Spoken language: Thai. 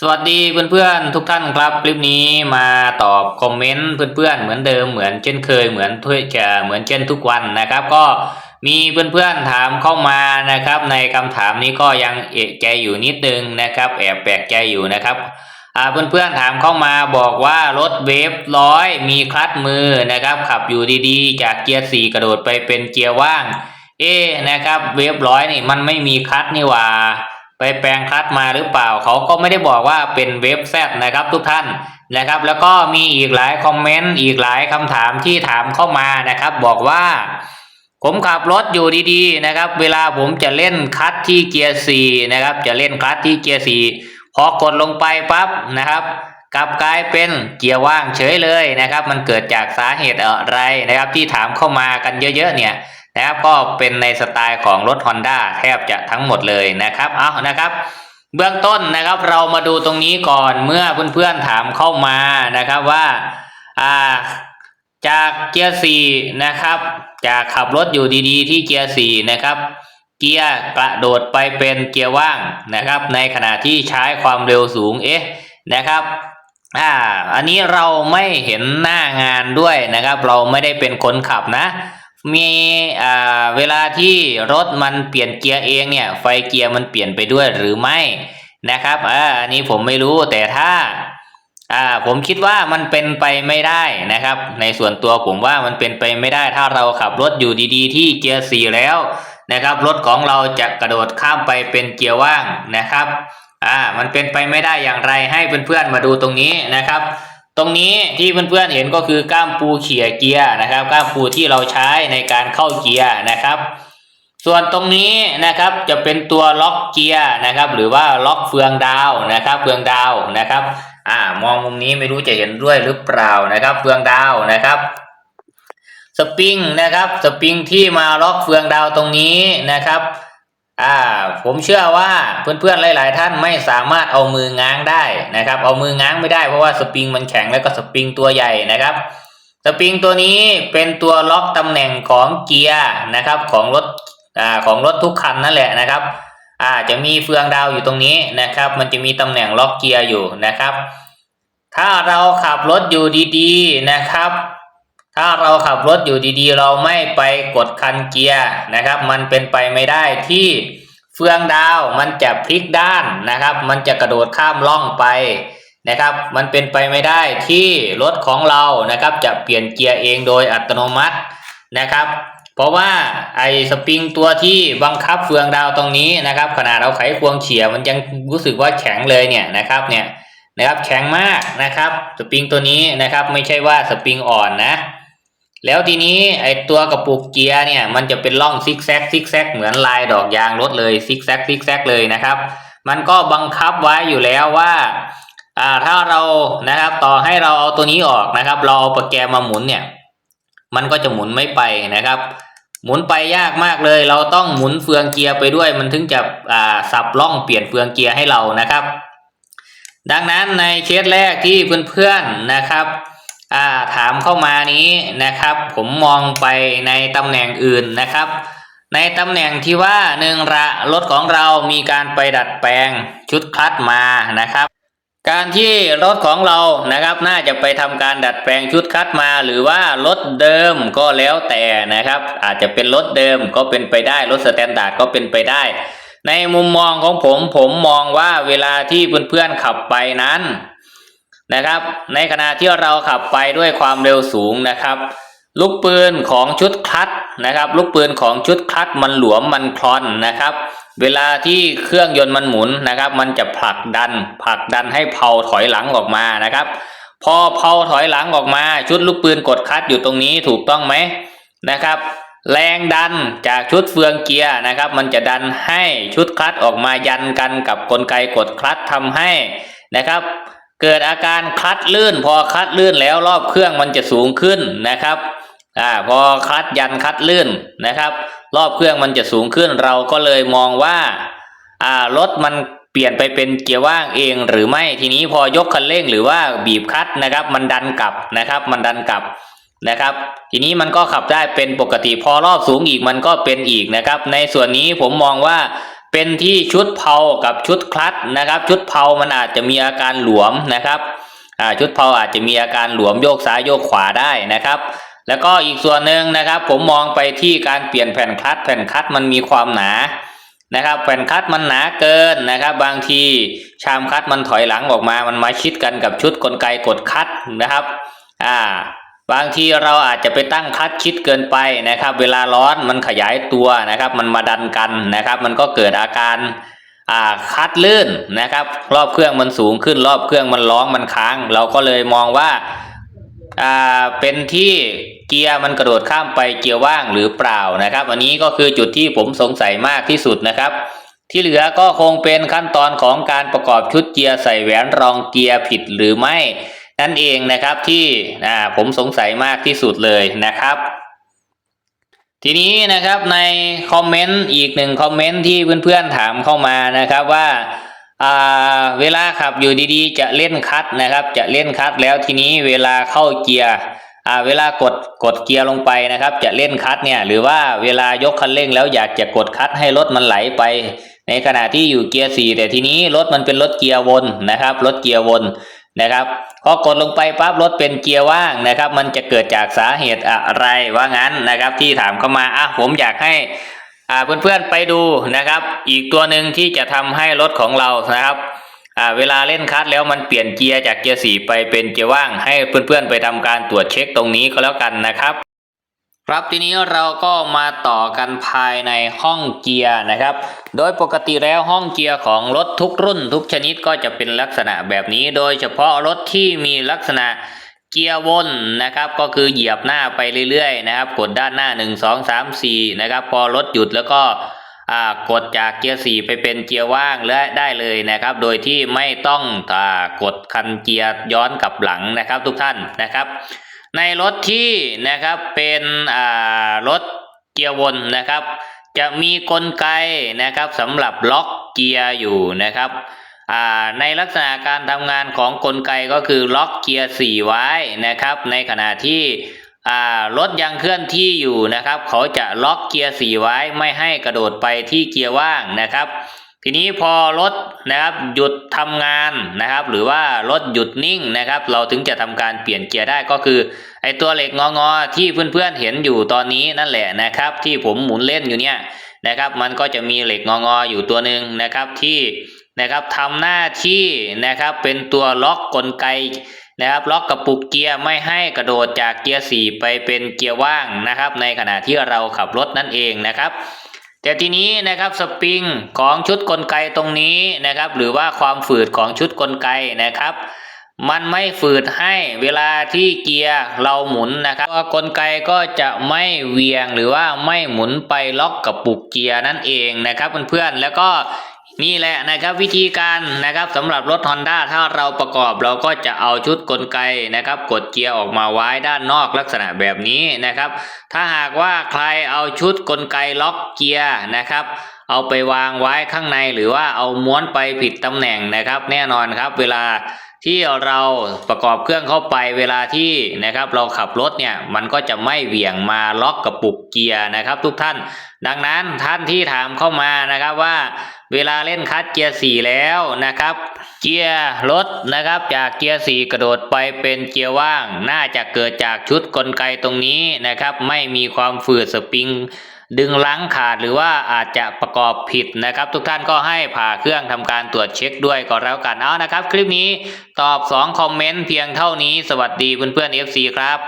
สวัสดีเพื่อนๆทุกท่านครับคลิปนี้มาตอบคอมเมนต์เพื่อนๆเหมือนเดิมเหมือนเช่นเคยเหมือนทุกจะเหมือนเช่นทุกวันนะครับ ก็มีเพื่อนๆถามเข้ามานะครับ ในคำถามนี้ก็ยังเอะใจอยู่นิดนึงนะครับ แอบแปลกใจอยู่นะครับอ่าเพื่อนๆถามเข้ามาบอกว่ารถเวฟร้อยมีคลัตช์มือนะครับ ขับอยู่ดีๆ จากเกียร์สี่กระโดดไปเป็นเกียร์ว่าง เอ๊นะครับเวฟร้อยนี่มันไม่มีคลัตช์นี่ว่า ไปแปลงคลัตมาหรือเปล่า เขาก็ไม่ได้บอกว่าเป็นเว็บแซดนะครับทุกท่านนะครับ แล้วก็มีอีกหลายคอมเมนต์อีกหลายคำถามที่ถามเข้ามานะครับ บอกว่า ผมขับรถอยู่ดีๆนะครับ เวลาผมจะเล่นคลัตที่เกียร์สี่นะครับ จะเล่นคลัตที่เกียร์สี่พอกดลงไปปั๊บนะครับกลับกลายเป็นเกียร์ว่างเฉยเลยนะครับ มันเกิดจากสาเหตุอะไรนะครับ ที่ถามเข้ามากันเยอะๆเนี่ย นะครับก็เป็นในสไตล์ของรถ Honda แทบจะทั้งหมดเลยนะครับเอานะครับ เบื้องต้นนะครับเรามาดูตรงนี้ก่อนเมื่อเพื่อนๆถามเข้ามานะครับว่าอ่าจากเกียร์สี่นะครับ จากขับรถอยู่ดีๆ ที่เกียร์สี่นะครับเกียร์กระโดดไปเป็นเกียร์ว่างนะครับ ในขณะที่ใช้ความเร็วสูงเอ๊ะนะครับอ่าอันนี้เราไม่เห็นหน้างานด้วยนะครับ เราไม่ได้เป็นคนขับนะ มีอ่าเวลาที่รถมันเปลี่ยนเกียร์เองเนี่ยไฟเกียร์มันเปลี่ยนไปด้วยหรือไม่นะครับอ่าอันนี้ผมไม่รู้แต่ถ้าอ่าผมคิดว่ามันเป็นไปไม่ได้นะครับ ในส่วนตัวผมว่ามันเป็นไปไม่ได้ ถ้าเราขับรถอยู่ดีๆ ที่เกียร์สี่แล้วนะครับรถของเราจะกระโดดข้ามไปเป็นเกียร์ว่างนะครับอ่ามันเป็นไปไม่ได้อย่างไรให้เพื่อนๆมาดูตรงนี้นะครับ ตรงนี้ที่เพื่อนๆเห็นก็คือก้ามปูเขี่ยเกียร์นะครับ ก้ามปูที่เราใช้ในการเข้าเกียร์นะครับ ส่วนตรงนี้นะครับจะเป็นตัวล็อกเกียร์นะครับ หรือว่าล็อกเฟืองดาวนะครับ เฟืองดาวนะครับ อ่ามองมุมนี้ไม่รู้จะเห็นด้วยหรือเปล่านะครับ เฟืองดาวนะครับสปริงนะครับสปริงที่มาล็อกเฟืองดาวตรงนี้นะครับ อ่าผมเชื่อว่าเพื่อนๆหลาย ๆ ท่านไม่สามารถเอามือง้างได้นะครับ เอามือง้างไม่ได้เพราะว่าสปริงมันแข็งแล้วก็สปริงตัวใหญ่นะครับสปริงตัวนี้เป็นตัวล็อกตำแหน่งของเกียร์นะครับของรถอ่าของรถทุกคันนั่นแหละนะครับอ่าจะมีเฟืองดาวอยู่ตรงนี้นะครับ มันจะมีตำแหน่งล็อกเกียร์อยู่นะครับ ถ้าเราขับรถอยู่ดีๆนะครับ ถ้าเราขับรถอยู่ดีๆ เราไม่ไปกดคันเกียร์นะครับ มันเป็นไปไม่ได้ที่เฟืองดาวมันจะพลิกด้านนะครับ มันจะกระโดดข้ามร่องไปนะครับ มันเป็นไปไม่ได้ที่รถของเรานะครับ จะเปลี่ยนเกียร์เองโดยอัตโนมัตินะครับ เพราะว่าไอ้สปริงตัวที่บังคับเฟืองดาวตรงนี้นะครับ ขนาดเราไขควงเฉียมันยังรู้สึกว่าแข็งเลยเนี่ยนะครับเนี่ยนะครับแข็งมากนะครับ สปริงตัวนี้นะครับไม่ใช่ว่าสปริงอ่อนนะ แล้วทีนี้ไอตัวกระปุกเกียร์เนี่ยมันจะเป็นร่องซิกแซกซิกแซกเหมือนลายดอกยางรถเลยซิกแซกซิกแซกเลยนะครับ มันก็บังคับไว้อยู่แล้วว่าอ่าถ้าเรานะครับต่อให้เราเอาตัวนี้ออกนะครับ เราเอาปรแกรมมาหมุนเนี่ย มันก็จะหมุนไม่ไปนะครับ หมุนไปยากมากเลย เราต้องหมุนเฟืองเกียร์ไปด้วย มันถึงจะอ่าสับล่องเปลี่ยนเฟืองเกียร์ให้เรานะครับ ดังนั้นในเคสแรกที่เพื่อนๆนะครับ อ่าถามเข้ามานี้นะครับ ผมมองไปในตำแหน่งอื่นนะครับ ในตำแหน่งที่ว่าหนึ่งละรถของเรามีการไปดัดแปลงชุดคลัตมานะครับ การที่รถของเรานะครับ น่าจะไปทำการดัดแปลงชุดคลัตมา หรือว่ารถเดิมก็แล้วแต่นะครับ อาจจะเป็นรถเดิมก็เป็นไปได้รถสแตนดาร์ดก็เป็นไปได้ ในมุมมองของผมผมมองว่าเวลาที่เพื่อนๆขับไปนั้น นะครับ ในขณะที่เราขับไปด้วยความเร็วสูงนะครับ ลูกปืนของชุดคลัตช์นะครับ ลูกปืนของชุดคลัตช์มันหลวมมันคลอนนะครับ เวลาที่เครื่องยนต์มันหมุนนะครับ มันจะผลักดันผลักดันให้เพลาถอยหลังออกมานะครับ พอเพลาถอยหลังออกมา ชุดลูกปืนกดคลัตช์อยู่ตรงนี้ถูกต้องไหมนะครับแรงดันจากชุดเฟืองเกียร์นะครับ มันจะดันให้ชุดคลัตช์ออกมายันกันกับกลไกกดคลัตช์ทำให้นะครับ เกิดอาการคลัดลื่น พอคลัดลื่นแล้วรอบเครื่องมันจะสูงขึ้นนะครับอ่าพอคลัดยันคลัดลื่นนะครับ รอบเครื่องมันจะสูงขึ้น เราก็เลยมองว่าอ่ารถมันเปลี่ยนไปเป็นเกียร์ว่างเองหรือไม่ทีนี้พอยกคันเร่งหรือว่าบีบคลัดนะครับ มันดันกลับนะครับ มันดันกลับนะครับ ทีนี้มันก็ขับได้เป็นปกติพอรอบสูงอีกมันก็เป็นอีกนะครับ ในส่วนนี้ผมมองว่า เป็นที่ชุดเพากับชุดคลัตช์นะครับ ชุดเพามันอาจจะมีอาการหลวมนะครับชุดเพาอาจจะมีอาการหลวมโยกซ้ายโยกขวาได้นะครับ แล้วก็อีกส่วนหนึ่งนะครับ ผมมองไปที่การเปลี่ยนแผ่นคลัตช์แผ่นคลัตช์มันมีความหนานะครับ แผ่นคลัตช์มันหนาเกินนะครับ บางทีชามคลัตช์มันถอยหลังออกมา มันมาชิดกันกับชุดกลไกกดคลัตช์นะครับ อ่า บางทีเราอาจจะไปตั้งคลัตช์ชิดเกินไปนะครับ เวลาร้อนมันขยายตัวนะครับ มันมาดันกันนะครับ มันก็เกิดอาการอ่าคัดลื่นนะครับ รอบเครื่องมันสูงขึ้น รอบเครื่องมันร้องมันค้าง เราก็เลยมองว่าอ่าเป็นที่เกียร์มันกระโดดข้ามไปเกียร์ว่างหรือเปล่านะครับ อันนี้ก็คือจุดที่ผมสงสัยมากที่สุดนะครับ ที่เหลือก็คงเป็นขั้นตอนของการประกอบชุดเกียร์ใส่แหวนรองเกียร์ผิดหรือไม่ นั่นเองนะครับที่ผมสงสัยมากที่สุดเลยนะครับ ทีนี้นะครับในคอมเมนต์อีกหนึ่งคอมเมนต์ที่เพื่อนๆถามเข้ามานะครับว่าเวลาขับอยู่ดีๆ จะเล่นคัดนะครับ จะเล่นคัดแล้วทีนี้เวลาเข้าเกียร์เวลากดกดเกียร์ลงไปนะครับ จะเล่นคัดเนี่ยหรือว่าเวลายกคันเร่งแล้วอยากจะกดคัดให้รถมันไหลไป ในขณะที่อยู่เกียร์สี่แต่ทีนี้รถมันเป็นรถเกียร์วนนะครับรถเกียร์วน นะครับพอกดลงไปปั๊บรถเป็นเกียร์ว่างนะครับ มันจะเกิดจากสาเหตุอะไรว่างั้นนะครับ ที่ถามเข้ามาอะผมอยากให้อ่าเพื่อนๆไปดูนะครับ อีกตัวหนึ่งที่จะทำให้รถของเรานะครับอ่าเวลาเล่นคัสแล้วมันเปลี่ยนเกียร์จากเกียร์สี่ไปเป็นเกียร์ว่าง ให้เพื่อนๆไปทำการตรวจเช็คตรงนี้ก็แล้วกันนะครับ ครับทีนี้เราก็มาต่อกันภายในห้องเกียร์นะครับ โดยปกติแล้วห้องเกียร์ของรถทุกรุ่นทุกชนิดก็จะเป็นลักษณะแบบนี้ โดยเฉพาะรถที่มีลักษณะเกียร์วนนะครับ ก็คือเหยียบหน้าไปเรื่อยๆนะครับ กดด้านหน้า 1 2 3 4นะครับ พอรถหยุดแล้วก็กดจากเกียร์4ไปเป็นเกียร์ว่างและได้เลยนะครับ โดยที่ไม่ต้องอกดคันเกียร์ย้อนกลับหลังนะครับ ทุกท่านนะครับ ในรถที่นะครับเป็นรถเกียร์วนนะครับ จะมีกลไกนะครับสำหรับล็อกเกียร์อยู่นะครับในลักษณะการทำงานของกลไกก็คือล็อกเกียร์สี่ไว้นะครับ ในขณะที่รถยังเคลื่อนที่อยู่นะครับ เขาจะล็อกเกียร์สี่ไว้ไม่ให้กระโดดไปที่เกียร์ว่างนะครับ ทีนี้พอรถนะครับหยุดทำงานนะครับ หรือว่ารถหยุดนิ่งนะครับ เราถึงจะทำการเปลี่ยนเกียร์ได้ก็คือไอตัวเหล็กงองอที่เพื่อนๆเห็นอยู่ตอนนี้นั่นแหละนะครับ ที่ผมหมุนเล่นอยู่เนี่ยนะครับ มันก็จะมีเหล็กงองออยู่ตัวหนึ่งนะครับที่นะครับทำหน้าที่นะครับเป็นตัวล็อกกลไกนะครับล็อกกระปุกเกียร์ไม่ให้กระโดดจากเกียร์สี่ไปเป็นเกียร์ว่างนะครับ ในขณะที่เราขับรถนั่นเองนะครับ แต่ทีนี้นะครับสปริงของชุดกลไกตรงนี้นะครับ หรือว่าความฝืดของชุดกลไกนะครับ มันไม่ฝืดให้เวลาที่เกียร์เราหมุนนะครับกลไกก็จะไม่เวียงหรือว่าไม่หมุนไปล็อกกับปุกเกียร์นั่นเองนะครับเพื่อนๆแล้วก็ นี่แหละนะครับวิธีการนะครับสำหรับรถ Honda ถ้าเราประกอบเราก็จะเอาชุดกลไกนะครับ กดเกียร์ออกมาไว้ด้านนอกลักษณะแบบนี้นะครับ ถ้าหากว่าใครเอาชุดกลไกล็อกเกียร์นะครับเอาไปวางไว้ข้างในหรือว่าเอาม้วนไปผิดตำแหน่งนะครับ แน่นอนครับเวลา ที่เราประกอบเครื่องเข้าไปเวลาที่นะครับ เราขับรถเนี่ยมันก็จะไม่เหวี่ยงมาล็อกกระปุกเกียร์นะครับ ทุกท่าน ดังนั้นท่านที่ถามเข้ามานะครับว่า เวลาเล่นคัสเกียร์สี่แล้วนะครับ เกียร์รถนะครับ จากเกียร์สี่กระโดดไปเป็นเกียร์ว่าง น่าจะเกิดจากชุดกลไกตรงนี้นะครับ ไม่มีความฝืดสปริง ดึงลังขาดหรือว่าอาจจะประกอบผิดนะครับ ทุกท่านก็ให้ผ่าเครื่องทำการตรวจเช็คด้วยก็แล้วกันเอานะครับ คลิปนี้ตอบ 2 คอมเมนต์เพียงเท่านี้สวัสดีเพื่อนๆ FC ครับ